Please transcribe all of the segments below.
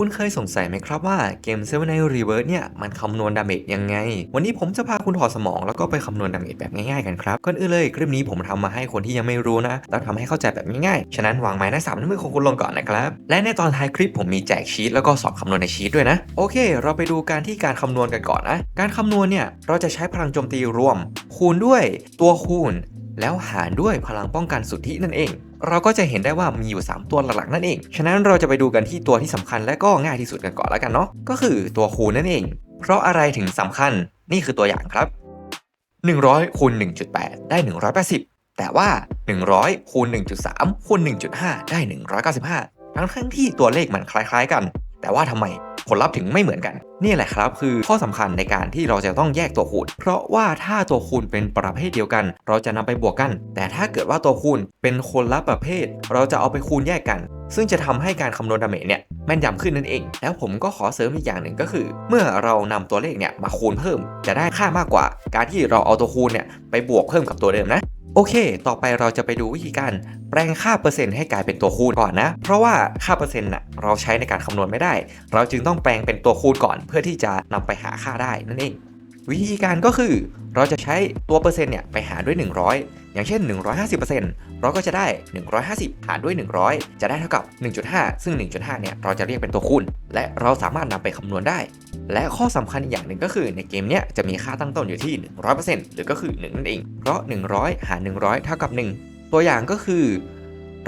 คุณเคยสงสัยไหมครับว่าเกม Seven Nights Reverse เนี่ย มันคำนวณดาเมจยังไง วันนี้ผมจะพาคุณถอดสมองแล้วก็ไปคำนวณดาเมจแบบง่ายๆกันครับ ก่อนอื่นเลยคลิปนี้ผมทำมาให้คนที่ยังไม่รู้นะ แล้วทำให้เข้าใจแบบง่ายๆ ฉะนั้นวางไม้หน้าสามนิ้วมือของคุณลงก่อนนะครับ และในตอนท้ายคลิปผมมีแจกชีตแล้วก็สอบคำนวณในชีตด้วยนะ โอเค เราไปดูการที่การคำนวณกันก่อนนะ การคำนวณเนี่ย เราจะใช้พลังโจมตีรวม คูณด้วยตัวคูณ แล้วหารด้วยพลังป้องกันสุทธินั่นเอง เราก็จะเห็นได้ว่ามีอยู่ 3 ตัวหลักๆนั่นเอง ฉะนั้นเราจะไปดูกันที่ตัวที่สำคัญและก็ง่ายที่สุดกันก่อนแล้วกันเนาะ ก็คือตัวคูณนั่นเอง เพราะอะไรถึงสำคัญ นี่คือตัวอย่างครับ 100คูณ1.8 ได้ 180 แต่ว่า 100คูณ1.3คูณ1.5 ได้ 195 ทั้งทั้งๆที่ตัวเลขมันคล้าย ๆ กัน แต่ว่าทำไม ผลลัพธ์ถึงไม่เหมือนกัน นี่แหละครับ คือข้อสำคัญในการที่เราจะต้องแยกตัวคูณ เพราะว่าถ้าตัวคูณเป็นประเภทเดียวกัน เราจะนำไปบวกกัน แต่ถ้าเกิดว่าตัวคูณเป็นคนละประเภท เราจะเอาไปคูณแยกกัน ซึ่งจะทำให้การคำนวณดาเมจเนี่ยแม่นยำขึ้นนั่นเอง แล้วผมก็ขอเสริมอีกอย่างหนึ่งก็คือ เมื่อเรานำตัวเลขเนี่ยมาคูณเพิ่ม จะได้ค่ามากกว่า การที่เราเอาตัวคูณเนี่ยไปบวกเพิ่มกับตัวเดิมนะ โอเค ต่อไปเราจะไปดูวิธีการแปลงค่าเปอร์เซ็นต์ให้กลายเป็นตัวคูณก่อนนะ เพราะว่าค่าเปอร์เซ็นต์น่ะเราใช้ในการคำนวณไม่ได้ เราจึงต้องแปลงเป็นตัวคูณก่อน เพื่อที่จะนำไปหาค่าได้นั่นเอง วิธีการก็คือ เราจะใช้ตัวเปอร์เซ็นต์เนี่ยไปหารด้วย 100 อย่างเช่น 150%เราก็จะได้ 150 หารด้วย 100 จะได้เท่ากับ 1.5 ซึ่ง 1.5 เนี่ย เราจะเรียกเป็นตัวคูณ และเราสามารถนำไปคำนวณได้ และข้อสำคัญอีกอย่างหนึ่งก็คือในเกมเนี้ยจะมีค่าตั้งต้นอยู่ที่ 100%หรือก็คือ 1 นั่นเอง เพราะ 100 หาร 100 เท่ากับ 1 ตัวอย่างก็คือ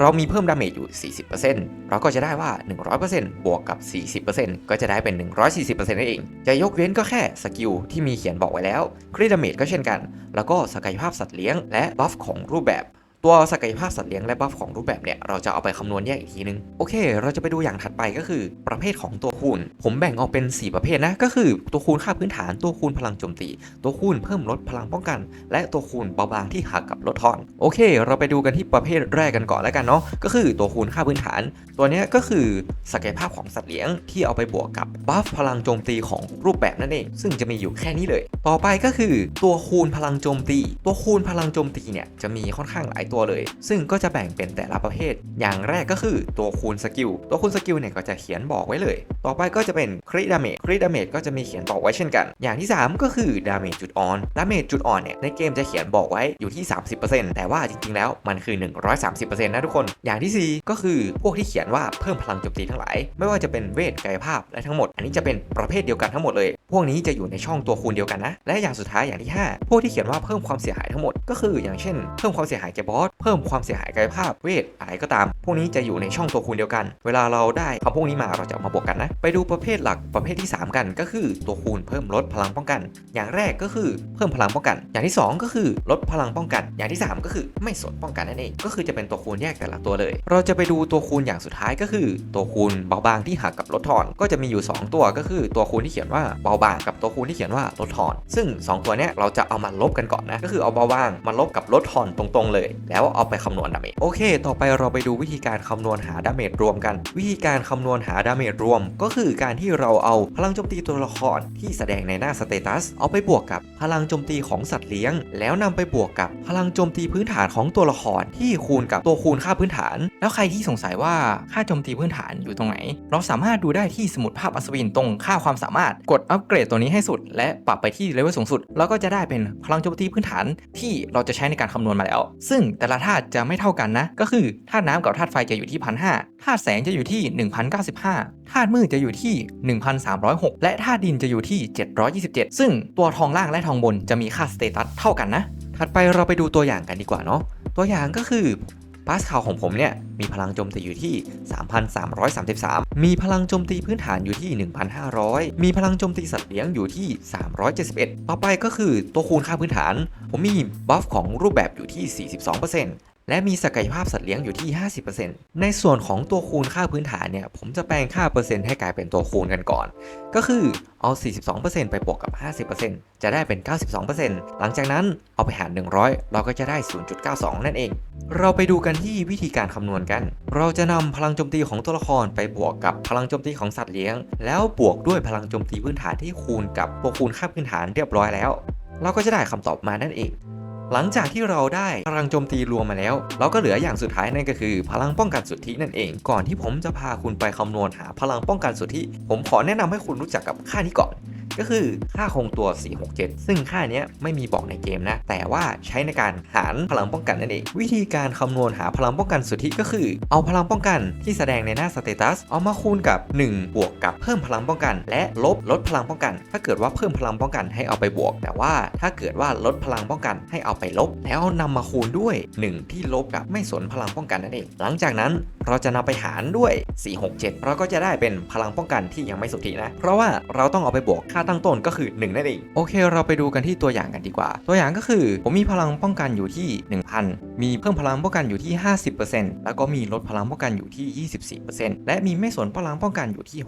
เรามีเพิ่มดาเมจอยู่ 40%เราก็จะได้ว่า 100%บวกกับ 40%ก็จะได้เป็น 140%นั่นเอง จะยกเว้นก็แค่สกิลที่มีเขียนบอกไว้แล้วคริดาเมจก็เช่นกัน แล้วก็สกายภาพสัตว์เลี้ยงและบัฟของรูปแบบ ตัวศักยภาพสัตว์เลี้ยงและบัฟของรูปแบบเนี่ยเราจะเอาไปคำนวณแยกอีกทีนึง โอเค เราจะไปดูอย่างถัดไปก็คือประเภทของตัวคูณ ผมแบ่งออกเป็น 4 ประเภทนะ ก็คือตัวคูณค่าพื้นฐานตัวคูณพลังโจมตี ตัวคูณเพิ่มลดพลังป้องกัน และตัวคูณเบาบางที่หักกับลดทอน โอเค เราไปดูกันที่ประเภทแรกกันก่อนแล้วกันเนาะก็คือตัวคูณค่าพื้นฐาน ตัวเนี้ยก็คือศักยภาพของสัตว์เลี้ยงที่เอาไปบวกกับบัฟพลังโจมตีของรูปแบบนั่นเองซึ่งจะมีอยู่แค่นี้เลย ต่อไปก็คือตัวคูณพลังโจมตี ตัวคูณพลังโจมตีเนี่ยจะมีค่อนข้างหลายตัวเลย ซึ่งก็จะแบ่งเป็นแต่ละประเภท อย่างแรกก็คือตัวคูณสกิล ตัวคูณสกิลเนี่ยก็จะเขียนบอกไว้เลย ต่อไปก็จะเป็นคริดาเมจคริดาเมจก็จะมีเขียนบอกไว้เช่นกัน อย่างที่ 3 ก็คือดาเมจจุดอ่อน ดาเมจจุดอ่อนเนี่ยในเกมจะเขียนบอกไว้อยู่ที่ 30%แต่ว่าจริงๆ แล้วมันคือ 130%นะทุกคน อย่างที่ 4 ก็คือพวกที่เขียนว่าเพิ่มพลังโจมตีทั้งหลาย ไม่ว่าจะเป็นเวทกายภาพและทั้งหมด อันนี้จะเป็นประเภทเดียวกันทั้งหมดเลย พวกนี้จะอยู่ในช่องตัวคูณเดียวกันนะ และอย่างสุดท้ายอย่างที่ 5 พวกที่เขียนว่าเพิ่มความเสียหายทั้งหมด ก็คืออย่างเช่น เพิ่มความเสียหายแก่บอสเพิ่มความเสียหายกายภาพเวทอะไรก็ตาม พวกนี้จะอยู่ในช่องตัวคูณเดียวกัน เวลาเราได้คำพวกนี้มาเราจะเอามาบวกกันนะ ไปดูประเภทหลักประเภทที่ 3 กันก็คือตัวคูณเพิ่มลดพลังป้องกัน อย่างแรกก็คือเพิ่มพลังป้องกัน อย่างที่ 2 ก็คือลดพลังป้องกัน อย่างที่ 3 ก็คือไม่สนป้องกันนั่นเองก็คือจะเป็นตัวคูณแยกแต่ละตัวเลย เราจะไปดูตัวคูณอย่างสุดท้ายก็คือ ตัวคูณเบาบางที่หักกับลดทอน ก็จะมีอยู่ 2 ตัวก็คือตัวคูณที่เขียนว่าเบาบางกับตัวคูณที่เขียนว่าลดทอน ซึ่ง 2 ตัวเนี้ยเราจะเอามาลบกันก่อนนะก็คือเอาเบาบางมาลบกับลดทอนตรงๆเลยแล้วเอาไปคำนวณดาเมจโอเค ต่อไปเราไปดูวิธีการคำนวณหาดาเมจรวมกัน วิธีการคำนวณหาดาเมจรวม ก็คือการที่เราเอาพลังโจมตีตัวละครที่แสดงในหน้าสเตตัสเอาไปบวกกับพลังโจมตีของสัตว์เลี้ยง แล้วนำไปบวกกับพลังโจมตีพื้นฐานของตัวละครที่คูณกับตัวคูณค่าพื้นฐาน แล้วใครที่สงสัยว่าค่าโจมตีพื้นฐานอยู่ตรงไหน เราสามารถดูได้ที่สมุดภาพอัศวินตรงค่าความสามารถกดอัปเกรดตัวนี้ให้สุด และปรับไปที่เลเวลสูงสุด แล้วก็จะได้เป็นพลังโจมตีพื้นฐานที่เราจะใช้ในการคำนวณมาแล้ว ซึ่งแต่ละธาตุจะไม่เท่ากันนะ ก็คือธาตุน้ำกับธาตุไฟจะอยู่ที่พันห้าธาตุแสงจะอยู่ที่ 1095ธาตุมืดจะอยู่ที่ 1306 และธาตุดินจะอยู่ที่ 727 ซึ่งตัวทองล่างและทองบนจะมีค่าสเตตัสเท่ากันนะ ถัดไปเราไปดูตัวอย่างกันดีกว่าเนาะ ตัวอย่างก็คือ พาสคาลของผมเนี่ยมีพลังโจมตีอยู่ที่ 3,333 มีพลังโจมตีพื้นฐานอยู่ที่ 1,500 มีพลังโจมตีสัตว์เลี้ยงอยู่ที่ 371 ต่อไปก็คือตัวคูณค่าพื้นฐาน ผมมีบัฟของรูปแบบอยู่ที่ 42% และมีศักยภาพสัตว์เลี้ยงอยู่ที่ 50%ในส่วนของตัวคูณค่าพื้นฐานเนี่ย ผมจะแปลงค่าเปอร์เซ็นต์ให้กลายเป็นตัวคูณกันก่อน ก็คือเอา 42%ไปบวกกับ 50%จะได้เป็น 92%หลังจากนั้นเอาไปหาร 100 เราก็จะได้ 0.92 นั่นเอง เราไปดูกันที่วิธีการคำนวณกัน เราจะนำพลังโจมตีของตัวละครไปบวกกับพลังโจมตีของสัตว์เลี้ยง แล้วบวกด้วยพลังโจมตีพื้นฐานที่คูณกับตัวคูณค่าพื้นฐานเรียบร้อยแล้ว เราก็จะได้คำตอบมานั่นเอง หลังจากที่เราได้พลังโจมตีรวมมาแล้ว เราก็เหลืออย่างสุดท้ายนั่นก็คือ พลังป้องกันสุทธินั่นเอง ก่อนที่ผมจะพาคุณไปคำนวณหาพลังป้องกันสุทธิ ผมขอแนะนำให้คุณรู้จักกับค่านี้ก่อน ก็คือค่าคงตัว 467 ซึ่งค่านี้ไม่มีบอกในเกมนะ แต่ว่าใช้ในการหารพลังป้องกันนั่นเอง วิธีการคำนวณหาพลังป้องกันสุทธิก็คือ เอาพลังป้องกันที่แสดงในหน้าสเตตัสเอามาคูณกับ 1 บวกกับเพิ่มพลังป้องกัน และลบลดพลังป้องกัน ถ้าเกิดว่าเพิ่มพลังป้องกันให้เอาไปบวก แต่ว่าถ้าเกิดว่าลดพลังป้องกันให้เอาไปลบ แล้วนำมาคูณด้วย 1 ที่ลบกับไม่สนพลังป้องกันนั่นเอง หลังจากนั้นเราจะนำไปหารด้วย 467 เราก็จะได้เป็นพลังป้องกันที่ยังไม่สุทธินะ เพราะว่าเราต้องเอาไปบวกค่าตั้งต้นก็คือ 1 นั่นเอง โอเค เราไปดูกันที่ตัวอย่างกันดีกว่า ตัวอย่างก็คือ ผมมีพลังป้องกันอยู่ที่ 1000 มีเพิ่มพลังป้องกันอยู่ที่ 50%แล้วก็มีลดพลังป้องกันอยู่ที่ 24%และมีไม่สนพลังป้องกันอยู่ที่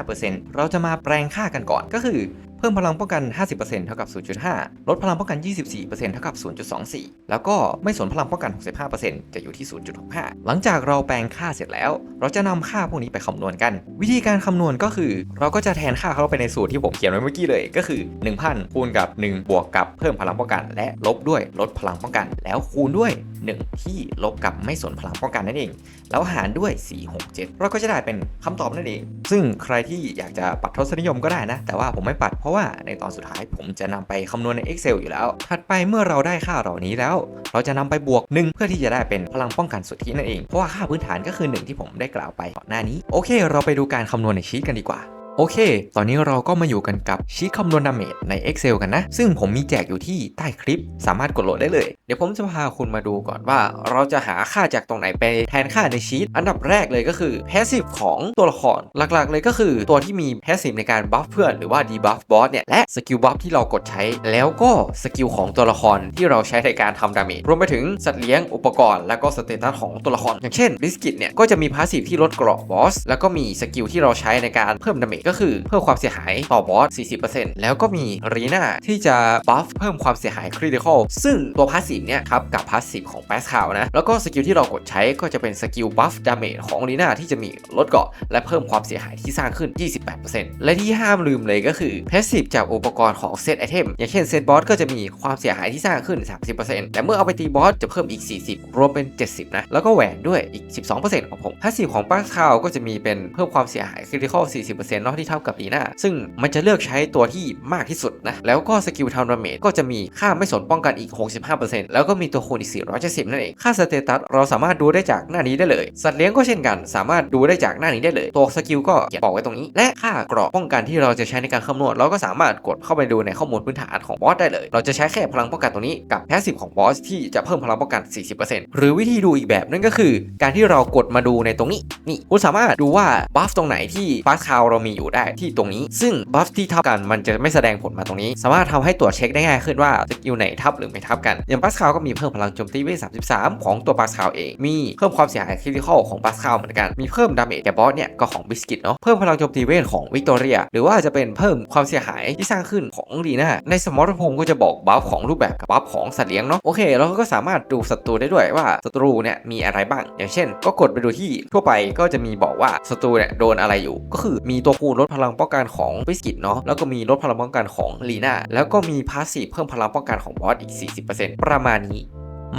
65%เราจะมาแปลงค่ากันก่อนก็คือ พิ่มพลังป้องกัน 50%เท่ากับ 0.5 ลดพลังป้องกัน 24%เท่ากับ 0.24 แล้วก็ไม่สนพลังป้องกัน 65%จะอยู่ที่ 0.65 หลังจากเราแปลงค่าเสร็จแล้ว เราจะนำค่าพวกนี้ไปคำนวณกัน วิธีการคำนวณก็คือ เราก็จะแทนค่าเข้าไปในสูตรที่ผมเขียนไว้เมื่อกี้เลย ก็คือ 1,000 คูณกับ 1 บวกกับเพิ่มพลังป้องกัน และลบด้วยลดพลังป้องกัน แล้วคูณด้วย 1 ที่ลบกับไม่สนพลังป้องกันนั่นเอง แล้วหารด้วย 467 เราก็จะได้เป็นคำตอบนั่นเอง ซึ่งใครที่อยากจะปัดทศนิยมก็ได้นะ แต่ว่าผมไม่ปัดเพราะว่าในตอนสุดท้ายผมจะนำไปคำนวณใน Excel อยู่แล้ว ถัดไปเมื่อเราได้ค่าเหล่านี้แล้ว เราจะนำไปบวก 1 เพื่อที่จะได้เป็นพลังป้องกันสุทธินั่นเอง เพราะว่าค่าพื้นฐานก็คือ 1 ที่ผมได้กล่าวไปก่อนหน้านี้ โอเค เราไปดูการคำนวณในชีตกันดีกว่า โอเค ตอนนี้เราก็มาอยู่กันกับชีตคำนวณดาเมจใน Excel กันนะ ซึ่งผมมีแจกอยู่ที่ใต้คลิป สามารถกดโหลดได้เลย เดี๋ยวผมจะพาคุณมาดูก่อนว่า เราจะหาค่าจากตรงไหนไปแทนค่าในชีตอันดับแรกเลยก็คือ passive ของตัวละคร หลักๆ เลยก็คือตัวที่มี passive ในการบัฟเพื่อนหรือว่า debuff boss เนี่ย และสกิลบัฟที่เรากดใช้ แล้วก็สกิลของตัวละครที่เราใช้ในการทำดาเมจ รวมไปถึงสัตว์เลี้ยง อุปกรณ์ และก็สเตตัสของตัวละคร อย่างเช่น Biscuit เนี่ย ก็จะมี passive ที่ลดเกราะบอส แล้วก็มีสกิลที่เราใช้ในการเพิ่มดาเมจก็คือเพิ่มความเสียหายต่อบอส 40%แล้วก็มีรีนาที่จะบัฟเพิ่มความเสียหายคริติคอลซึ่งตัวพาสซีฟเนี่ยครับกับพาสซีฟของแปสคาวนะ แล้วก็สกิลที่เรากดใช้ก็จะเป็นสกิลบัฟดาเมจของรีนาที่จะมีลดเกาะ และเพิ่มความเสียหายที่สร้างขึ้น 28%และที่ห้ามลืมเลยก็คือพาสซีฟจากอุปกรณ์ของเซตไอเทมอย่างเช่นเซตบอสก็จะมีความเสียหายที่สร้างขึ้น 30%แต่เมื่อเอาไปตีบอสจะเพิ่มอีก 40 รวมเป็น 70 นะ แล้วก็แหวนด้วยอีก 12%ของผมพาสซีฟของแปสคาวก็จะมีเป็นเพิ่มความเสียหายคริติคอล40%เนาะที่เท่ากับรีนาซึ่งมันจะเลือกใช้ตัวที่มากที่สุดนะ แล้วก็สกิลทำดาเมจก็จะมีค่าไม่สนป้องกันอีก 65%แล้วก็มีตัวคูณอีก 470 นั่นเอง ค่าสเตตัสเราสามารถดูได้จากหน้านี้ได้เลย สัตว์เลี้ยงก็เช่นกัน สามารถดูได้จากหน้านี้ได้เลย ตัวสกิลก็เขียนบอกไว้ตรงนี้ และค่าเกราะป้องกันที่เราจะใช้ในการคำนวณเราก็สามารถกดเข้าไปดูในข้อมูลพื้นฐานของบอสได้เลย เราจะใช้แค่พลังป้องกันตรงนี้กับแพสซีฟของบอสที่จะเพิ่มพลังป้องกัน 40%หรือวิธีดูอีกแบบนั่นก็คือ การที่เรากดมาดูในตรงนี้นี่คุณสามารถดูว่าบัฟตรงไหนที่ฟาสคาวเรามีอยู่ได้ที่ตรงนี้ ซึ่งบัฟที่ท่ากันมันจะไม่แสดงผลมาตรงนี้ สามารถทำให้ตรวจเช็คได้ง่ายขึ้นว่าสกิลไหนทับหรือไม่ทับกันอย่างปาสคาวก็มีเพิ่มพลังโจมตีเวท33 ของตัวปาสคาวเอง มีเพิ่มความเสียหายคริติคอลของปาสคาวเหมือนกัน มีเพิ่มดาเมจแก่บอสเนี่ยก็ของบิสกิตเนาะ เพิ่มพลังโจมตีเวทของวิกตอเรีย หรือว่าจะเป็นเพิ่มความเสียหายที่สร้างขึ้นของลีน่า ในสมรภูมิก็จะบอกบัฟของรูปแบบกับบัฟของสัตว์เลี้ยงเนาะ โอเค เราก็สามารถดูศัตรูได้ด้วยว่าศัตรูเนี่ยมีอะไรบ้าง อย่างเช่น ก็กดไปดูที่ทั่วไปก็จะมีบอกว่าศัตรูเนี่ยโดนอะไรอยู่ ก็คือมีตัวคูณลดพลังป้องกันของบิสกิตเนาะแล้วก็มีลดพลังป้องกันของลีน่าแล้วก็มีพาสซีฟเพิ่มพลังป้องกันของบอสอีก 40%ประมาณนี้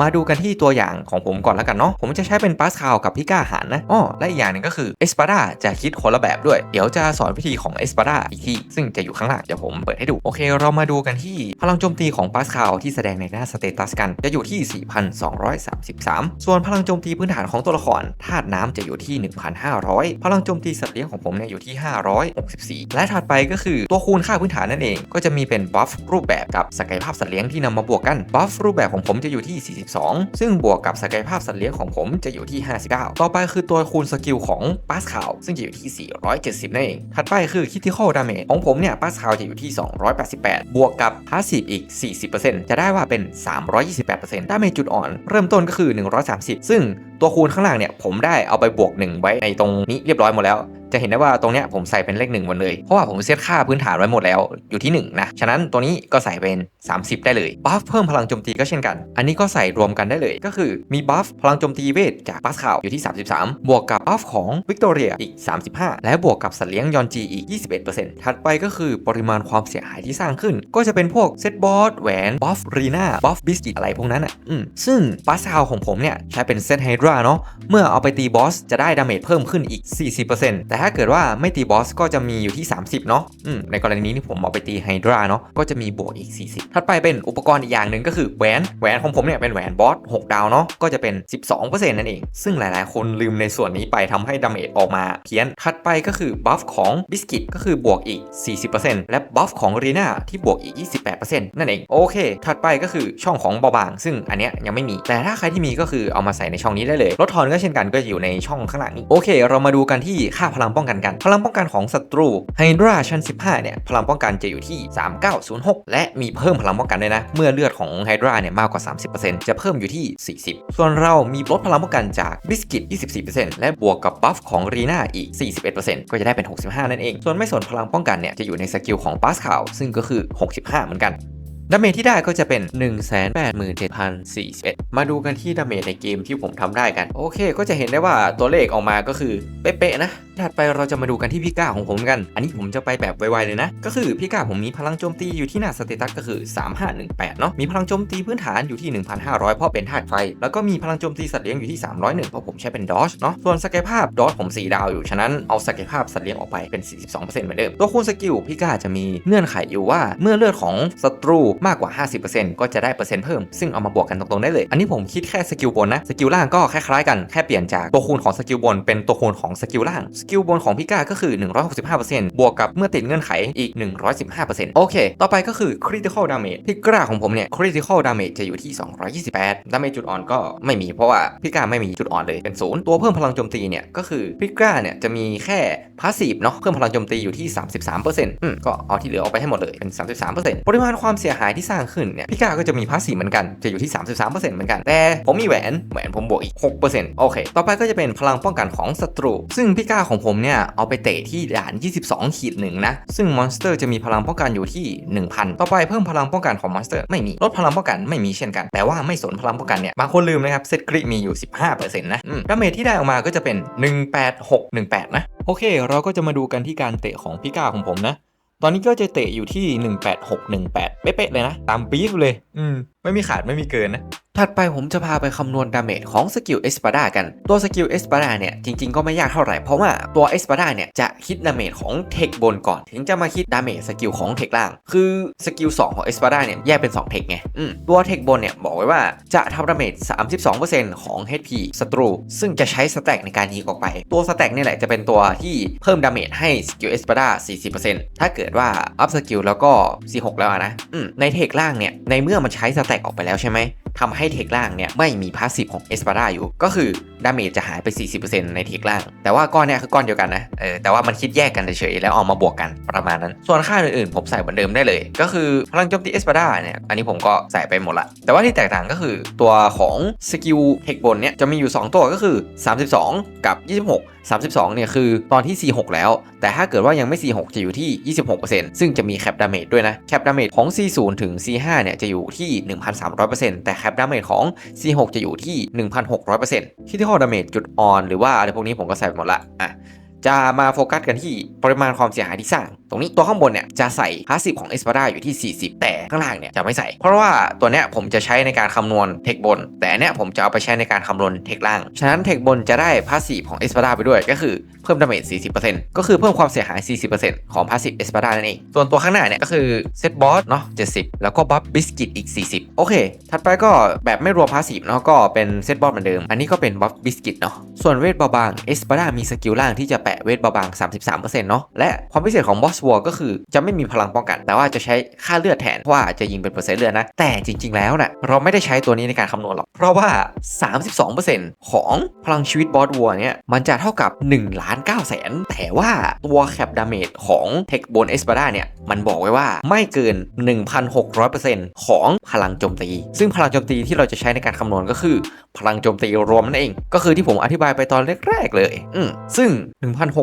มาดูกันที่ตัวอย่างของผมก่อนแล้วกันเนาะผมจะใช้เป็นปาสคาวกับพี่ก้าหารนะอ้อและอีกอย่างหนึ่งก็คือเอสปาดาจะคิดคนละแบบด้วย เดี๋ยวจะสอนวิธีของเอสปาดาอีกที่ซึ่งจะอยู่ข้างล่างเดี๋ยวผมเปิดให้ดูโอเค เรามาดูกันที่พลังโจมตีของปาสคาวที่แสดงในหน้าสเตตัสกันจะอยู่ที่ 4,233 ส่วนพลังโจมตีพื้นฐานของตัวละครธาตุน้ำจะอยู่ที่ 1,500 พลังโจมตีสัตว์เลี้ยงของผมเนี่ยอยู่ที่ 564 และถัดไปก็คือตัวคูณค่าพื้นฐานนั่นเอง ก็จะมีเป็นบัฟรูปแบบกับศักยภาพสัตว์เลี้ยงที่นำมาบวกกันบัฟรูปแบบของผมจะอยู่ที่42 ซึ่งบวกกับศักยภาพสัตว์เลี้ยงของผมจะอยู่ที่ 59 ต่อไปคือตัวคูณสกิลของปาสคาวซึ่งจะอยู่ที่ 470นั่นเอง ถัดไปคือคิติคอลดาเมจของผมเนี่ยปาสคาวจะอยู่ที่ 288 บวกกับพาสซีฟอีก 40%จะได้ว่าเป็น 328%ดาเมจจุดอ่อน เริ่มต้นก็คือ 130 ซึ่งตัวคูณข้างล่างเนี่ยผมได้เอาไปบวก 1 ไว้ในตรงนี้เรียบร้อยหมดแล้ว จะเห็นได้ว่าตรงเนี้ยผมใส่เป็นเลขหนึ่งหมดเลย เพราะว่าผมเซตค่าพื้นฐานไว้หมดแล้วอยู่ที่1นะฉะนั้นตัวนี้ก็ใส่เป็น 30 ได้เลยบัฟเพิ่มพลังโจมตีก็เช่นกัน อันนี้ก็ใส่รวมกันได้เลย ก็คือมีบัฟพลังโจมตีเวทจากปัสคาวอยู่ที่ 33 บวกกับบัฟของวิกตอเรียอีก 35 และบวกกับสัตว์เลี้ยงยอนจีอีก 21%ถัดไปก็คือปริมาณความเสียหายที่สร้างขึ้น ก็จะเป็นพวกเซตบอสแหวนบัฟรีนาบัฟบิสกิตอะไรพวกนั้นอะอืมซึ่งปัสคาวของผมเนี่ยใช้เป็นเซตไฮดราเนาะเมื่อเอาไปตีบอสจะได้ดาเมจเพิ่มขึ้นอีก 40%แต่ถ้าถ้าเกิดว่าไม่ตีบอสก็จะมีอยู่ที่ 30 เนาะอืมในกรณีนี้ที่ผมเอาไปตีไฮดราเนาะก็จะมีบวกอีก 40 ถัดไปเป็นอุปกรณ์อีกอย่างหนึ่งก็คือแหวนแหวนของผมเนี่ยเป็นแหวนบอส6ดาวเนาะก็จะเป็น 12%นั่นเอง ซึ่งหลายๆ คนลืมในส่วนนี้ไปทำให้ดาเมจออกมาเพี้ยนถัดไปก็คือบัฟของบิสกิตก็คือบวกอีก 40%และบัฟของรีน่าที่บวกอีก 28%นั่นเองโอเค ถัดไปก็คือช่องของเบาบาง ซึ่งอันเนี้ยยังไม่มี แต่ถ้าใครที่มีก็คือเอามาใส่ในช่องนี้ได้เลยลดทอนก็เช่นกันก็จะอยู่ในช่องข้างหลังนี้โอเค เรามาดูกันที่ค่าพลังป้องกันกัน พลังป้องกันของศัตรูไฮดราชั้น 15 เนี่ย พลังป้องกันจะอยู่ที่ 3906 และมีเพิ่มพลังป้องกันด้วยนะ เมื่อเลือดของไฮดราเนี่ยมากกว่า 30%จะเพิ่มอยู่ที่ 40 ส่วนเรามีลดพลังป้องกันจากบิสกิต 24%และบวกกับบัฟของรีน่าอีก 41%ก็จะได้เป็น 65 นั่นเอง ส่วนไม่ส่วนพลังป้องกันเนี่ยจะอยู่ในสกิลของปาสคาลซึ่งก็คือ 65 เหมือนกัน ดาเมจที่ได้ก็จะเป็น 187,041 มาดูกันที่ดาเมจในเกมที่ผมทำได้กัน โอเค ก็จะเห็นได้ว่าตัวเลขออกมาก็คือเป๊ะๆนะ ถัดไปเราจะมาดูกันที่พี่ก้าของผมกัน อันนี้ผมจะไปแบบไวๆเลยนะ ก็คือพี่ก้าผมมีพลังโจมตีอยู่ที่หน้าสเตตัสก็คือ 3518 เนาะมีพลังโจมตีพื้นฐานอยู่ที่ 1,500 เพราะเป็นธาตุไฟ แล้วก็มีพลังโจมตีสัตว์เลี้ยงอยู่ที่ 301 เพราะผมใช้เป็นดอชเนาะ ส่วนศักยภาพดอชผม4ดาวอยู่ ฉะนั้นเอาศักยภาพสัตว์เลี้ยงออกไปเป็น 42%เหมือนเดิม ตัวคูณสกิลพี่ก้าจะมีเงื่อนไขอยู่ว่าเมื่อเลือดของศัตรูมากกว่า 50%ก็จะได้เปอร์เซ็นต์เพิ่ม ซึ่งเอามาบวกกันตรงๆได้เลย อันนี้ผมคิดแค่สกิลบนนะ สกิลล่างก็คล้ายๆกันแค่เปลี่ยนจากตัวคูณของสกิลบนเป็นตัวคูณของสกิลล่าง สกิลบนของพี่ก้าก็คือ 165%บวกกับเมื่อติดเงื่อนไขอีก 115%โอเค ต่อไปก็คือ critical damage พี่ก้าของผมเนี่ย critical damage จะอยู่ที่ 228 damage จุดอ่อนก็ไม่มีเพราะว่าพี่ก้าไม่มีจุดอ่อนเลยเป็นศูนย์ตัวเพิ่มพลังโจมตีเนี่ยก็คือพี่ก้าเนี่ยจะมีแค่ passive เนาะเพิ่มพลังโจมตีอยู่ที่ 33%อืมก็เอาที่เหลือออกไปให้หมดเลยเป็น 33%ปริมาณความเสียหายที่สร้างขึ้นเนี่ยพี่ก้าก็จะมี passive เหมือนกันจะอยู่ที่ 33%เหมือนกัน แต่ผมมีแหวนแหวนผมบวกอีก 6%โอเค ต่อไปก็จะเป็นพลังป้องกันของศัตรู ซึ่งพี่ก้าของผมเนี่ยเอาไปเตะที่ด่าน 22ขีดหนึ่งนะ ซึ่งมอนสเตอร์จะมีพลังป้องกันอยู่ที่ 1000 ต่อไปเพิ่มพลังป้องกันของมอนสเตอร์ไม่มีลดพลังป้องกันไม่มีเช่นกันแต่ว่าไม่สนพลังป้องกันเนี่ยบางคนลืมนะครับเซตคริมีอยู่ 15%นะดาเมจที่ได้ออกมาก็จะเป็น 18618 นะโอเค เราก็จะมาดูกันที่การเตะของพี่ก้าของผมนะ ตอนนี้ก็จะเตะอยู่ที่ 18618 เป๊ะๆเลยนะ ตามปี๊บเลย อืม ไม่มีขาดไม่มีเกินนะ ถัดไปผมจะพาไปคำนวณดาเมจของสกิลเอสปาดากัน ตัวสกิลเอสปาดาเนี่ย จริงๆก็ไม่ยากเท่าไหร่ เพราะว่าตัวเอสปาดาเนี่ย จะคิดดาเมจของเทคบนก่อน ถึงจะมาคิดดาเมจสกิลของเทคล่าง คือสกิล2ของเอสปาดาเนี่ย แยกเป็น 2 เทคไงอืมตัวเทคบนเนี่ย บอกไว้ว่าจะทำดาเมจ 32%ของ HP ศัตรู ซึ่งจะใช้สแต็กในการยิงออกไป ตัวสแต็กนี่แหละจะเป็นตัวที่เพิ่มดาเมจให้สกิลเอสปาดา40%ถ้าเกิดว่าอัพสกิลแล้วก็ C6 แล้วนะอืมในเทคล่างเนี่ยในเมื่อมันใช้สแตกออกไปแล้วใช่ไหม ทำให้เทคล่างเนี่ยไม่มีพาสซีฟของเอสปา d าอยู่ ก็คือดาเมจจะหายไป 40%ในเทคล่าง แต่ว่าก้อนเนี่ยคือก้อนเดียวกันนะเออแต่ว่ามันคิดแยกกันเฉยๆแล้วเอามาบวกกันประมาณนั้น ส่วนค่าอื่นๆ ผมใส่เหมือนเดิมได้เลย ก็คือพลังโจมตีเอสปา d าเนี่ยอันนี้ผมก็ใส่ไปหมดละแต่ว่าที่แตกต่างก็คือตัวของสกิลเทคบนเนี่ยจะมีอยู่ 2 ตัวก็คือ 32 กับ 26 32 เนี่ยคือตอนที่ C6 แล้ว แต่ถ้าเกิดว่ายังไม่ C6 จะอยู่ที่ 26%ซึ่งจะมีแคปดาเมจด้วยนะแคปดาเมจของ C0 ถึง C5 เนี่ยจะอยู่ที่ 1,300%แต่แคปดาเมจของ C6 จะอยู่ที่ 1,600%ที่ที่ข้อดาเมจจุดอ่อนหรือว่าอะไรพวกนี้ผมก็ใส่ไปหมดละอะจะมาโฟกัสกันที่ปริมาณความเสียหายที่สร้างตรงนี้ตัวข้างบนเนี่ยจะใส่พาสซีฟของเอสปาดาอยู่ที่ 40 แต่ข้างล่างเนี่ยจะไม่ใส่ เพราะว่าตัวเนี้ยผมจะใช้ในการคำนวณเทคบน แต่อันเนี้ยผมจะเอาไปใช้ในการคำนวณเทคล่าง ฉะนั้นเทคบนจะได้พาสซีฟของเอสปาดาไปด้วย ก็คือเพิ่มดาเมจ 40%ก็คือเพิ่มความเสียหาย 40%ของพาสซีฟเอสปาดานั่นเอง ส่วนตัวข้างหน้าเนี่ยก็คือเซตบอสเนาะ 70 แล้วก็บัฟบิสกิตอีก 40 โอเค ถัดไปก็แบบไม่รวมพาสซีฟเนาะก็เป็นเซตบอสเหมือนเดิม อันนี้ก็เป็นบัฟบิสกิตเนาะ ส่วนเวทเบาบางเอสปาดามีสกิลล่างที่จะแปะเวทเบาบาง 33%เนาะ และความพิเศษของบอสวอก็คือจะไม่มีพลังป้องกัน แต่ว่าจะใช้ค่าเลือดแทนเพราะว่าจะยิงเป็นเปอร์เซ็นต์เลือดนะ แต่จริง ๆ แล้วนะ่ะเราไม่ได้ใช้ตัวนี้ในการคำนวณหรอก เพราะว่า 32%ของพลังชีวิตบอสวัวเนี่ยมันจะเท่ากับ1ล้าน9แสนแต่ว่าตัวแคปดาเมจของเทคบนเอสปาดาเนี่ยมันบอกไว้ว่าไม่เกิน 1,600%ของพลังโจมตี ซึ่งพลังโจมตีที่เราจะใช้ในการคำนวณก็คือ พลังโจมตีรวมนั่นเอง ก็คือที่ผมอธิบายไปตอนแรกๆเลย อืมซึ่ง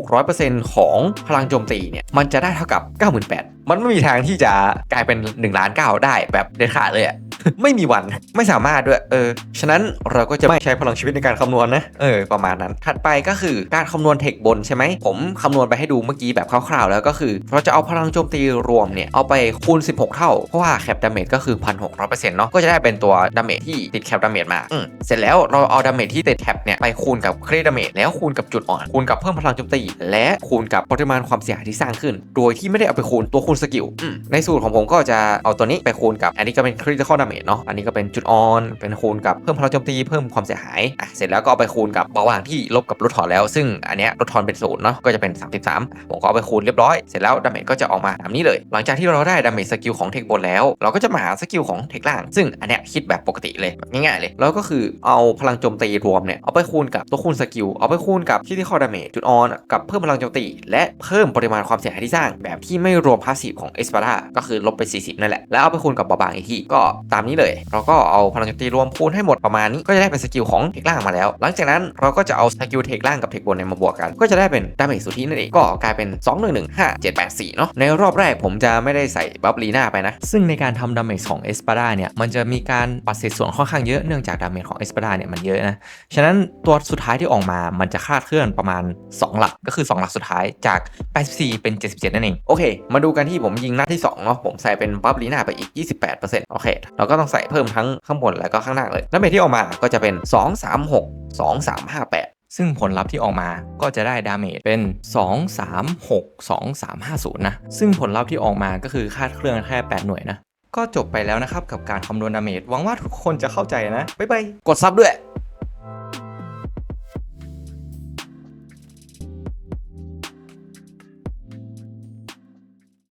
1,600%ของพลังโจมตีเนี่ยมันจะได้เท่ากับ 98,000 มันไม่มีทางที่จะกลายเป็น1ล้าน9ได้แบบเด็ดขาดเลยอะไม่มีวันไม่สามารถด้วยเออฉะนั้นเราก็จะไม่ใช้พลังชีวิตในการคำนวณนะเออประมาณนั้น ถัดไปก็คือการคำนวณเทคบนใช่ไหมผมคำนวณไปให้ดูเมื่อกี้แบบคร่าวๆ แล้วก็คือเราจะเอาพลังโจมตีรวมเนี่ยเอาไปคูณ 16 เท่า เพราะว่าแคปดาเมจก็คือ 1,600%เนาะก็จะได้เป็นตัวดาเมจที่ติดแคปดาเมจมาอืมเสร็จแล้วเราเอาดาเมจที่ติดแคปเนี่ยไปคูณกับเครดดาเมจแล้วคูณกับจุดอ่อนคูณกับเพิ่มพลังโจมตี และคูณกับปริมาณความเสียหายที่สร้างขึ้น โดยที่ไม่ได้เอาไปคูณตัวคูณสกิลอืมในสูตรของผมก็จะเอาตัวนี้ไปคูณกับ อันนี้ก็เป็น critical damage เนาะอันนี้ก็เป็นจุดอ่อน เป็นคูณกับเพิ่มพลังโจมตีเพิ่มความเสียหายอะเสร็จแล้วก็เอาไปคูณกับเบาหวานที่ลบกับลดถอนแล้ว ซึ่งอันเนี้ยลดถอนเป็นศูนย์เนาะก็จะเป็น 33อะผมก็เอาไปคูณเรียบร้อยเสร็จแล้วดาเมจก็จะออกมาตามนี้เลย หลังจากที่เราได้ดาเมจสกิลของเทคบนแล้ว เราก็จะมาหาสกิลของเทคล่าง ซึ่งอันเนี้ยคิดแบบปกติเลยแบบง่ายๆเลยแล้วก็คือเอาพลังโจมตีรวมเนี่ยเอาไปคูณกับตัวคูณสกิลเอาไปคูณกับที่ที่ข้อดาเมจจุดอ่อนกับเพิ่มพลังโจมตีและเพิ่มปริมาณความเสียหายที่สร้างแบบที่ไม่รวมพาสซีฟของเอสปาดาก็คือลบไป 40 นั่นแหละ แล้วเอาไปคูณกับบาบางอีกทีก็ตามนี้เลย เราก็เอาพลังโจมตีรวมคูณให้หมดประมาณนี้ก็จะได้เป็นสกิลของเทคล่างมาแล้ว หลังจากนั้นเราก็จะเอาสกิลเทคล่างกับเทคบนเนี่ยมาบวกกัน ก็จะได้เป็นดาเมจสุทธินั่นเองก็กลายเป็น 2 1 1 5 7 8 4เนาะในรอบแรกผมจะไม่ได้ใส่บัฟลีน่าไปนะ ซึ่งในการทำดาเมจของเอสปาดาเนี่ยมันจะมีการปัดเศษส่วนค่อนข้างเยอะเนื่องจากดาเมจของเอสปาดาเนี่ยมันเยอะนะฉะนั้นตัวสุดท้ายที่ออกมามันจะคลาดเคลื่อนประมาณ 2 หลักก็คือ 2 หลักสุดท้ายจาก 84 เป็น 77 นั่นเองโอเค มาดูกันที่ที่ผมยิงนัดที่2เนาะผมใส่เป็นบัฟลีน่าไปอีก 28%โอเค เราก็ต้องใส่เพิ่มทั้งข้างบนแล้วก็ข้างล่างเลยดาเมจที่ออกมาก็จะเป็น 2 3 6 2 3 5 8ซึ่งผลลัพธ์ที่ออกมาก็จะได้ดาเมจเป็น 2 3 6 2 3 5 0 นะ ซึ่งผลลัพธ์ที่ออกมาก็คือคาดเคลื่อนแค่ 8 หน่วยนะ ก็จบไปแล้วนะครับกับการคำนวณดาเมจ หวังว่าทุกคนจะเข้าใจนะ บ๊ายบาย กดซับด้วย